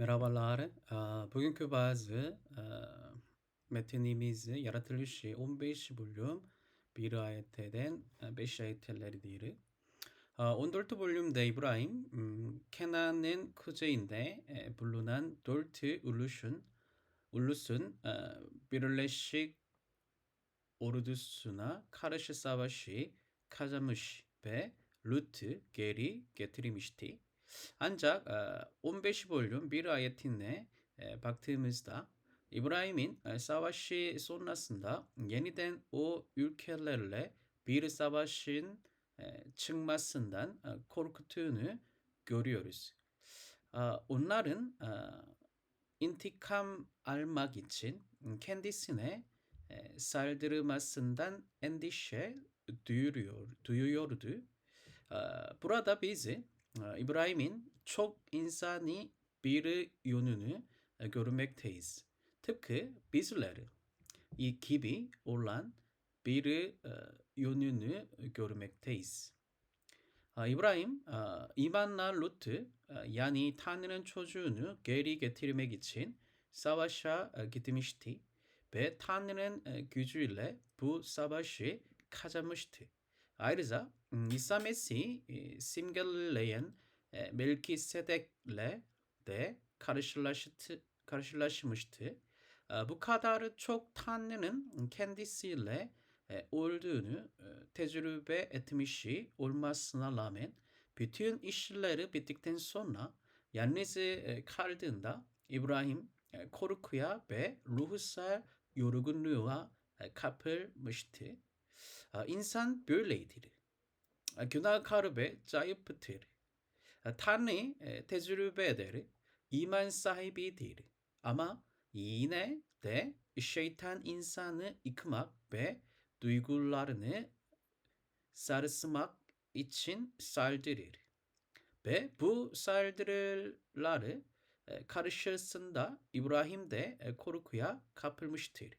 Merhabalar. Bugünkü bazı metinimizi yaratılışı 15 bölüm 1 ayetten 5 ayetlerdir. Eee, 14 bölümde İbrahim 음, 케나는 kuzeyinde e, bulunan dört ulusun ulusun e, birleşik ordusuna karşı savaşı kazanmış ve Lut'u geri getirmişti. Ancak e, 15 bölüm bir ayetine e, baktığımızda İbrahim'in e, savaşı sonrasında yeniden o ülkelerle bir savaşın e, çıkmasından e, korktuğunu görüyoruz. E, onların e, intikam almak için kendisine e, saldırmasından endişe duyuyor, duyuyordu. E, Burada bizi e, E. Tıpkı bizler gibi olan bir e, yönünü görmekteyiz. 아, İbrahim 아, imanla Lut'u 아, yani Tanrı'nın çocuğunu geri getirmek için savaşa 아, gitmişti ve Tanrı'nın 아, gücüyle bu savaşı kazanmıştı. Ayrıca 음, İsa Mesih e, simgeleyen e, Melkisedek'le de karşılaştı, karşılaşmıştı. 아, bu kadar çok Tanrı'nın kendisiyle e, olduğunu e, tecrübe etmişi olmasına rağmen bütün işleri bittikten sonra yalnız e, kaldığında İbrahim e, korkuya ve ruhsal yorgunluğa e, kapılmıştı. Ee, 인산 böyleydir. Ee, günah karbe zayıftır. Ee, tanrı e, tecrübe eder. İman sahibidir. Ama yine de şeytan insanı yıkmak ve duygularını sarsmak için saldırır. Ve bu saldırıları e, karşısında İbrahim de e, korkuya kapılmıştır.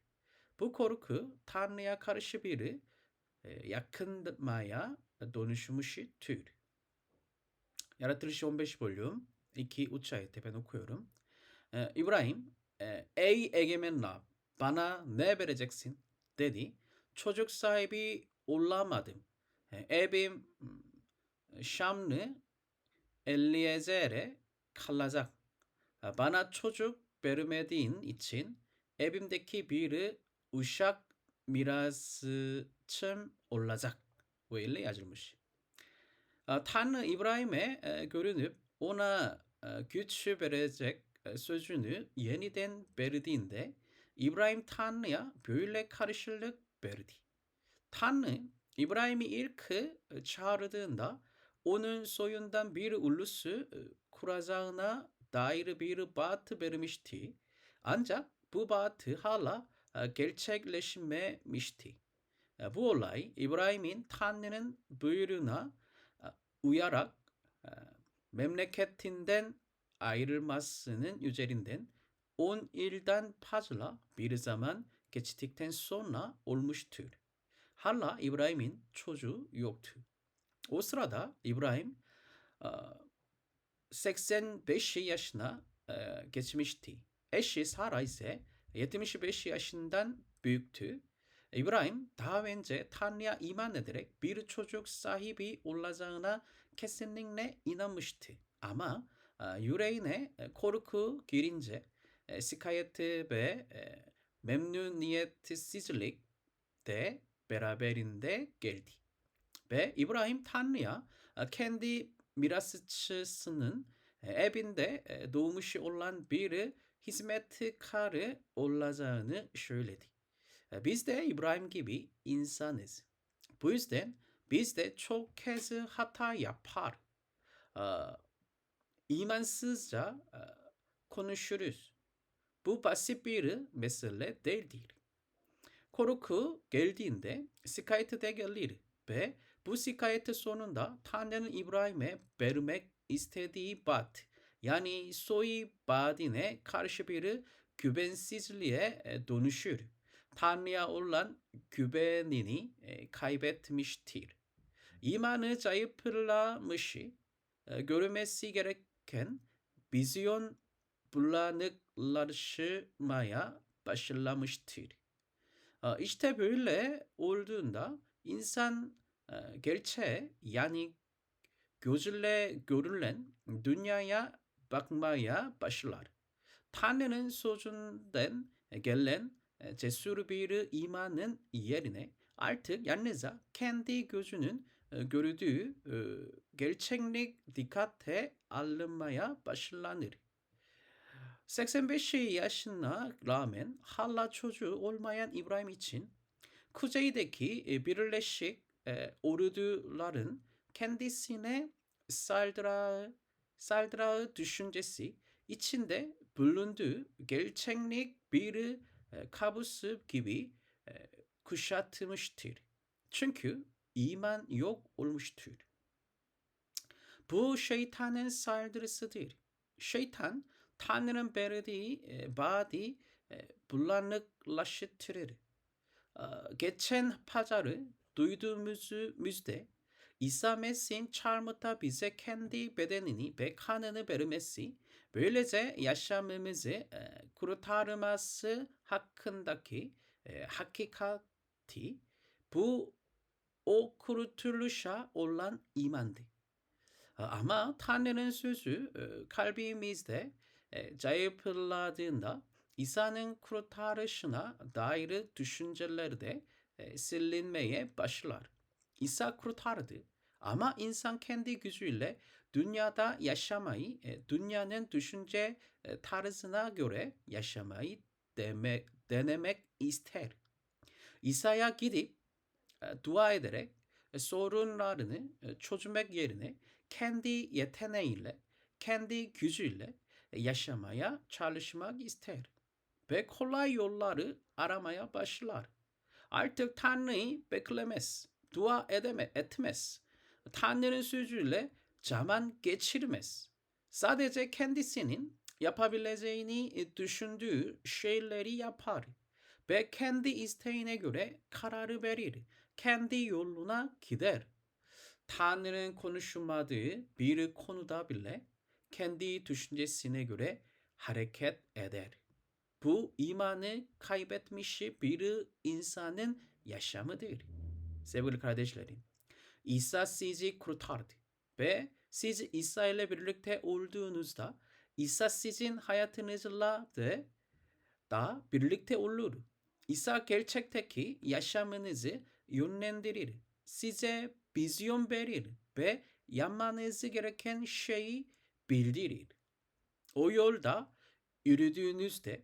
Bu korku Tanrı'ya karşı bir yakınmaya dönüşmüştür. Yaratılış 15 bölüm 2-3 ayette ben okuyorum. E, İbrahim, e, ey egemen Rab bana ne vereceksin dedi. Çocuk sahibi olamadım. Evim Şamlı Eliezer'e kalacak. Bana çocuk vermediğin için evimdeki bir uşak 아, İbrahim'e e, görünüp ona e, güç verecek e, sözünü yeniden verdiğinde İbrahim Tanrı'ya böyle karşılık verdi. Tanrı İbrahim'i ilk e, çağırdığında onun soyundan bir ulusu e, kuracağına dair bir vaat vermişti. Ancak bu vaat hala e, gerçekleşmemişti. E, e, e, memleketinden ayrılmasının üzerinden 10 yıldan fazla bir zaman geçtikten sonra olmuştur. Hala İbrahim'in çocuğu yoktu. O sırada İbrahim e, 85 yaşına e, geçmişti. Eşi Sara ise 75 yaşından büyüktü. 이브라임 다웬제 타니아 이만네들의 비르 초죽 사히비 올라자나 캐스닝네 이나무시트 아마 아, 유레인의 코르크 기린제 시카예트베 맵뉴니에트 시즐릭 데 베라베린데 겔디 베 이브라임 타니아 아, 캔디 미라스츠스는 evinde doğmuş olan biri hizmetkarı. E, Biz de İbrahim gibi insanız. Bu yüzden biz de çok kez hata yapar. E, imansızca e, konuşuruz. Bu basit bir mesele değildir. Korku geldiğinde şikayet de gelir ve bu şikayet sonunda Tanrı'nın İbrahim'e vermek istediği bat yani soy badine karşı bir güvensizliğe dönüşür. Tanrı'ya olan güvenini e, kaybetmiştir. İmanı zayıflamış, e, görmesi gereken vizyon bulanıklaşmaya başlamıştır. E, İşte böyle olduğunda insan gerçeğe yani gözle görülen dünyaya bakmaya başlar. Tanrı'nın sözünden gelen e, yalnızca kendi gözünün e, gördüğü e, gerçeklik dikkate alınmaya başlanır. 85 yaşına rağmen hala çocuğu olmayan İbrahim için kuzeydeki e, Birleşik e, Orduların kendisine saldırağı, saldırağı düşüncesi içinde bulunduğu gerçeklik bir e, kabus gibi e, kuşatmıştır. Çünkü iman yok olmuştur. Bu şeytanın saldırısıdır. Şeytan Tanrı'nın verdiği e, vaadi bulanıklaştırır. Geçen pazarı duyduğumuzda İsa Mesih'in çarmıhta bize kendi bedenini ve kanını vermesi, böylece yaşamımızı kurtarması hakkındaki e, hakikati bu o kurtuluşa olan imandı. Ama Tanrı'nın sözü e, kalbimizde e, zayıfladığında İsa'nın kurtarışına dair düşünceler de e, silinmeye başlar. İsa kurtardı ama insan kendi gücüyle dünyada yaşamayı, e, dünyanın düşünce e, tarzına göre yaşamayı deme, denemek ister. İsa'ya gidip e, dua ederek e, sorunlarını e, çözmek yerine kendi yeteneğiyle, kendi gücüyle yaşamaya çalışmak ister. Ve kolay yolları aramaya başlar. Artık Tanrı'yı beklemez, dua edeme, etmez. Tanrı'nın sözüyle zaman geçirmez. Sadece kendisinin yapabileceğini düşündüğü şeyleri yapar ve kendi isteğine göre kararı verir. Kendi yoluna gider. Tanrı'nın konuşmadığı bir konuda bile kendi düşüncesine göre hareket eder. Bu imanı kaybetmiş bir insanın yaşamıdır. Sevgili kardeşlerim, İsa sizi kurtardı ve siz İsa ile birlikte olduğunuzda İsa sizin hayatınızla da, da birlikte olur. İsa gerçekteki yaşamınızı yönlendirir. Size vizyon verir ve yapmanız gereken şeyi bildirir. O yolda yürüdüğünüzde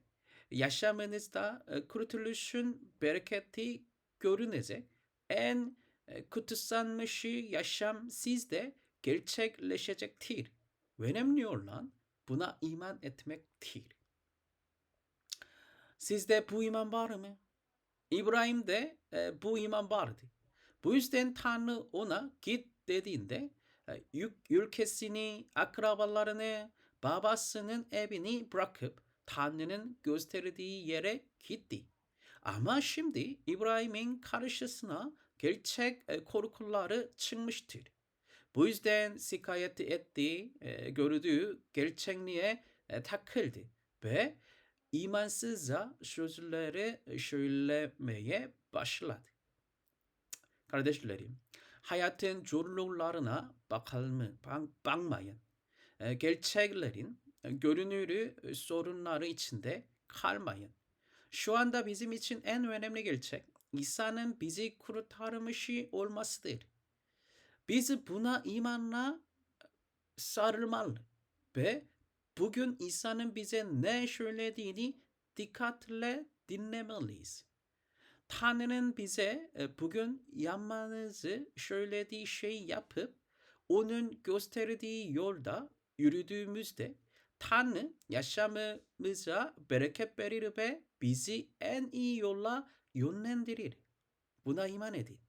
yaşamınızda e, kurtuluşun bereketi görünecek. En e, kutsanmış yaşam sizde gerçekleşecektir. Önemli olan buna iman etmektir. Sizde bu iman var mı? İbrahim'de e, bu iman vardı. Bu yüzden Tanrı ona git dediğinde e, ülkesini, akrabalarını, babasının evini bırakıp Tanrı'nın gösterdiği yere gitti. Ama şimdi İbrahim'in karşısına gerçek e, korkuları çıkmıştır. Bu yüzden şikayet ettiği, e, gördüğü gerçekliğe e, takıldı ve imansızca sözleri söylemeye başladı. Kardeşlerim, hayatın zorluklarına bakalım, bakmayın. E, gerçeklerin e, görünürü e, sorunları içinde kalmayın. Şu anda bizim için en önemli gerçek İsa'nın bizi kurtarmışı olmasıdır. Biz buna imanla sarılmalı ve bugün İsa'nın bize ne söylediğini dikkatle dinlemeliyiz. Tanrı'nın bize e, bugün yapmanızı söylediği şey yapıp onun gösterdiği yolda yürüdüğümüzde Tanrı yaşamımıza bereket verir ve bizi en iyi yolla yönlendirir. Buna iman edin.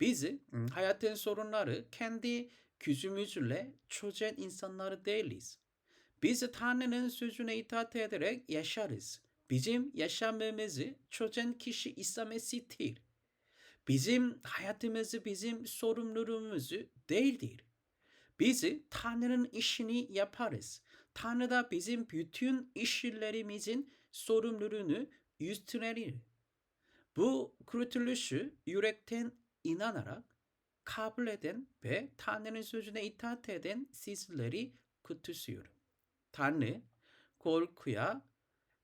Biz hayatın sorunları kendi gücümüzle çözen insanları değiliz. Biz Tanrı'nın sözüne itaat ederek yaşarız. Bizim yaşamımızı çözen kişi İsa Mesih'tir. Bizim hayatımızı bizim sorumluluğumuzu değildir. Biz Tanrı'nın işini yaparız. Tanrı da bizim bütün işlerimizin sorumluluğunu üstlenir. Bu kurtuluşu yürekten inanarak kabul eden ve Tanrı'nın sözüne itaat eden sizleri kutsuyorum. Tanrı korkuya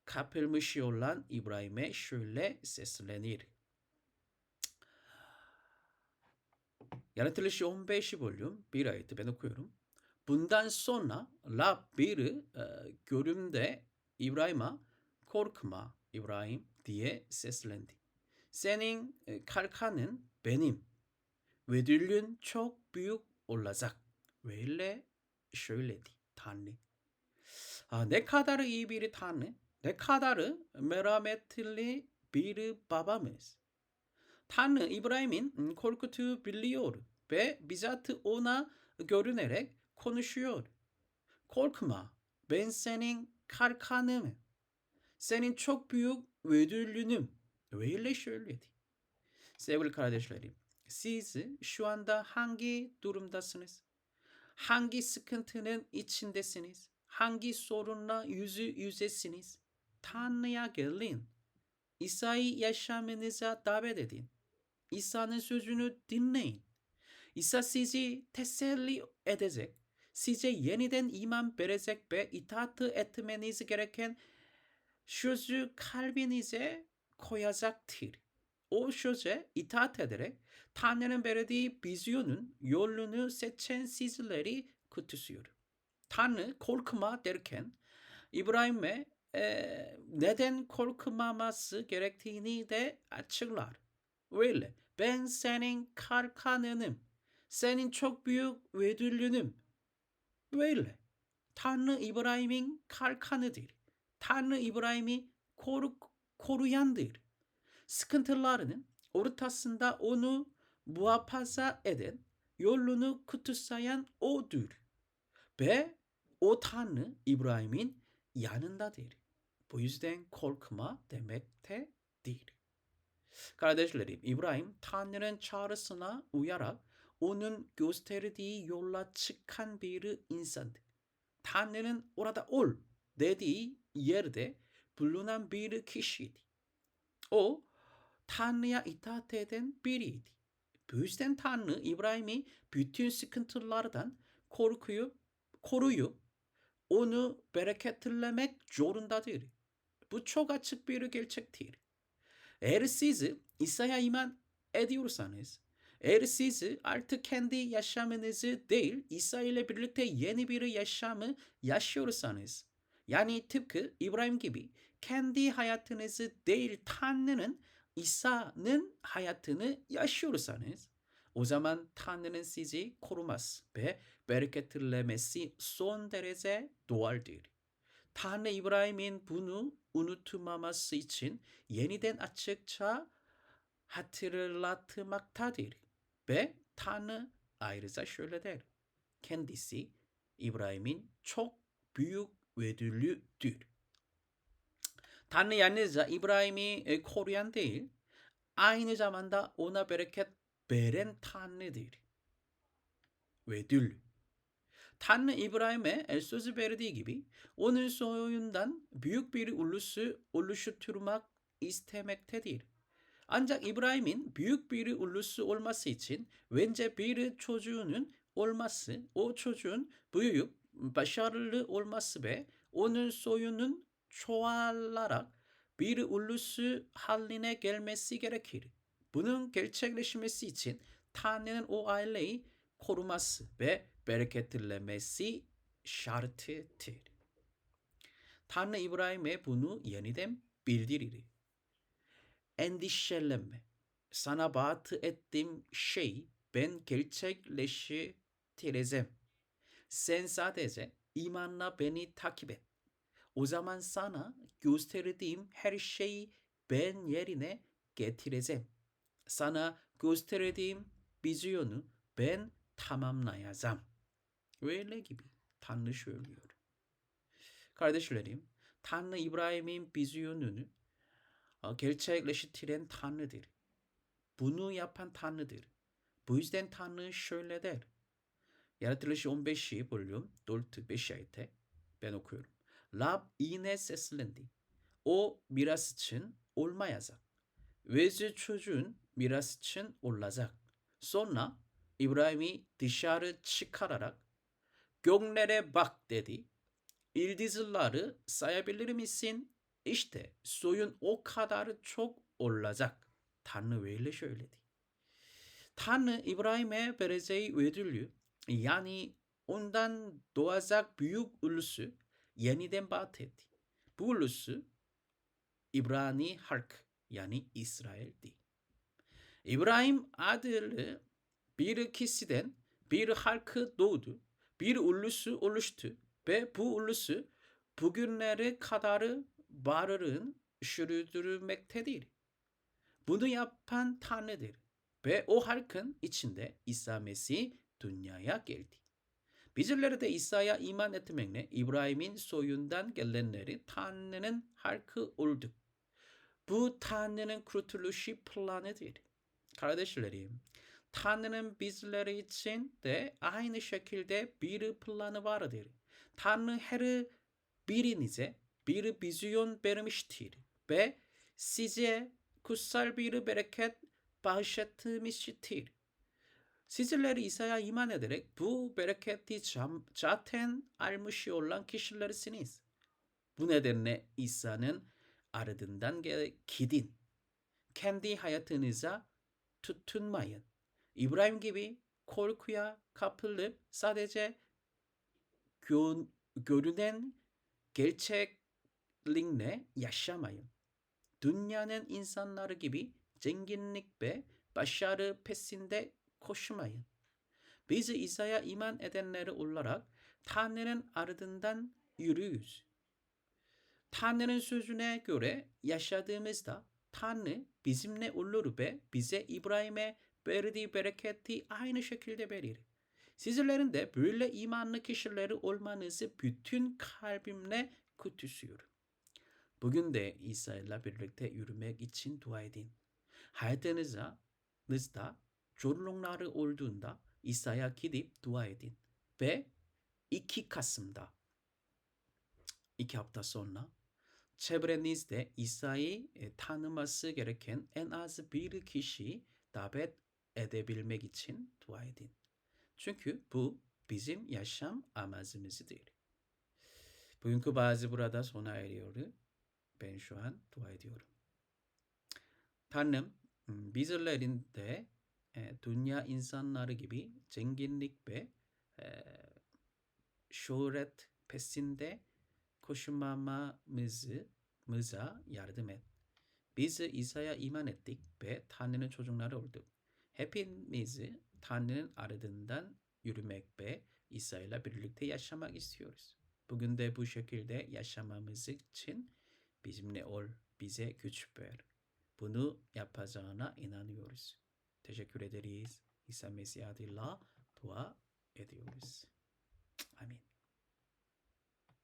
kapılmış olan İbrahim'e şöyle seslenir. Yaratılış 15 bölüm 1 ayeti ben okuyorum. Bundan sonra Rab bir e, görümde İbrahim'e korkma İbrahim diye seslendi. Senin e, kalkanın benim. Ödülün çok büyük olacak. Böyle söyledi Tanrı. 아, iyi bir Tanrı, ne kadar merhametli bir babamız. Tanrı İbrahim'in korkutuğu biliyor ve bizzat ona görünerek konuşuyor. Korkma, ben senin kalkanım. Senin çok büyük ödülünüm. Öyle söyledi. Sevgili kardeşlerim, siz şu anda hangi durumdasınız? Hangi sıkıntının içindesiniz? Hangi sorunla yüzü yüzesiniz? Tanrı'ya gelin. İsa'yı yaşamınıza davet edin. İsa'nın sözünü dinleyin. İsa sizi teselli edecek. Size yeniden iman verecek ve itaat etmeniz gereken sözü kalbinize koyacaktır. O söze itaat ederek Tanrı'nın verdiği vizyonun yolunu seçen sizleri kutsuyorum. Tanrı korkma derken İbrahim'e e, neden korkmaması gerektiğini de açıklar. Öyle ben senin kalkanınım. Senin çok büyük ödülünüm. Böyle. Tanrı İbrahim'in kalkanıdır. Tanrı İbrahim'i koru, koruyandır. Sıkıntılarının ortasında onu muhafaza eden, yolunu kutsayan odur. Ve o Tanrı İbrahim'in yanındadır. Bu yüzden korkma demektedir. Kardeşlerim, İbrahim Tanrı'nın çağrısına uyarak onun gösterdiği yolla çıkan bir insandı. Tanrı'nın orada ol dediği yerde bulunan bir kişiydi. O Tanrı'ya itaat eden biriydi. Bu yüzden Tanrı İbrahim'i bütün sıkıntılardan korkuyup koruyup onu bereketlemek zorundadır. Bu çok açık bir gerçektir. Eğer siz İsa'ya iman ediyorsanız, eğer siz artık kendi yaşamınızı değil İsa ile birlikte yeni bir yaşamı yaşıyorsanız, yani tıpkı İbrahim gibi kendi hayatınızı değil Tanrı'nın İsa'nın hayatını yaşıyorsanız, o zaman Tanrı'nın sizi korumaz ve bereketlemesi son derece doğaldır. Tanrı İbrahim'in bunu unutmaması için yeniden açıkça hatırlatmaktadır. Ve Tanrı ayrıca şöyle der. Kendisi İbrahim'in çok büyük ödülüdür. Zamanda ona bereket veren Tanrı'dır. Ödül. Tanrı İbrahim'e söz verdiği gibi onun soyundan büyük bir ulusu oluşturmak istemektedir. Ancak İbrahim'in büyük bir ulusu olması için önce bir çocuğunun olması, o çocuğun büyüyüp başarılı olması ve onun soyunun çoğalarak bir ulusu haline gelmesi gerekir. Bunun gerçekleşmesi için Tanrı'nın o aileyi koruması ve bereketlemesi şartıdır. Tanrı İbrahim'e bunu yeniden bildirir. Endişelenme. Sana vaat ettiğim şey ben gerçekleştireceğim. Sen sadece imanla beni takip et. O zaman sana gösterdiğim her şeyi ben yerine getireceğim. Sana gösterdiğim vizyonu ben tamamlayacağım. Öyle gibi Tanrı söylüyor. Kardeşlerim, Tanrı İbrahim'in vizyonunu gerçekleştiren Tanrı'dır. Bunu yapan Tanrı'dır. Bu yüzden Tanrı şöyle der. Yaratılış 15 bölüm 4-5 ayette Ben okuyorum. Rab yine seslendi. O miras için olmayacak. Vezir çocuğun miras için olacak. Sonra İbrahim'i dışarı çıkararak göklere bak dedi. İldizleri sayabilir misin? İşte soyun o kadar çok olacak. Tanrı böyle söyledi. Tanrı İbrahim'e vereceği ödülü yani ondan doğacak büyük ulusu yeniden bahsetti. Bu ulusu İbrani halk yani İsrail'di. İbrahim adlı bir kişiden bir halkı doğdu. Bir ulusu oluştu ve bu ulusu bugünlere kadar varlığın sürdürmektedir. Bunu yapan Tanrı'dır ve o halkın içinde İsa Mesih dünyaya geldi. Bizler de İsa'ya iman etmekle İbrahim'in soyundan gelenleri Tanrı'nın halkı olduk. Bu Tanrı'nın kurtuluş planıdır. Kardeşlerim, Tanrı'nın bizler için de aynı şekilde bir planı vardır. Tanrı her birinize bir vizyon vermiştir ve size kutsal bir bereket bağışlatmıştır. Sizler İsa'ya iman ederek bu bereketi zaten almış olan kişilersiniz. Bu nedenle İsa'nın ardından gidin. Kendi hayatınıza tutunmayın. İbrahim gibi korkuya kapılıp sadece gö görünen gerçeklikle yaşamayın. Dünyanın insanları gibi zenginlik ve başarı pesinde koşmayın. Biz İsa'ya iman edenleri olarak Tanrı'nın ardından yürüyüz. Tanrı'nın sözüne göre yaşadığımızda Tanrı bizimle olur ve bize İbrahim'e verdiği bereketi aynı şekilde verir. Sizlerin de böyle imanlı kişileri olmanızı bütün kalbimle kutsuyorum. Bugün de İsa ile birlikte yürümek için dua edin. Hayatınızda zorlukları olduğunda İsa'ya gidip dua edin. Ve 2 Kasım'da iki hafta sonra çevrenizde İsa'yı e, tanıması gereken en az bir kişi davet edebilmek için dua edin. Çünkü bu bizim yaşam amacımızdır. Bugünkü bazı burada sona eriyor. Ben şu an dua ediyorum. Tanrım bizlerin de dünya insanları gibi zenginlik ve e, şöhret pesinde koşmamamızı mıza yardım et. Biz İsa'ya iman ettik ve Tanrı'nın çocukları olduk. Hepimiz Tanrı'nın ardından yürümek ve İsa birlikte yaşamak istiyoruz. Bugün de bu şekilde yaşamamız için bizimle ol, bize güç ver. Bunu yapacağına inanıyoruz. Teşekkür ederiz. İsa Mesih adıyla dua ediyoruz. Amin.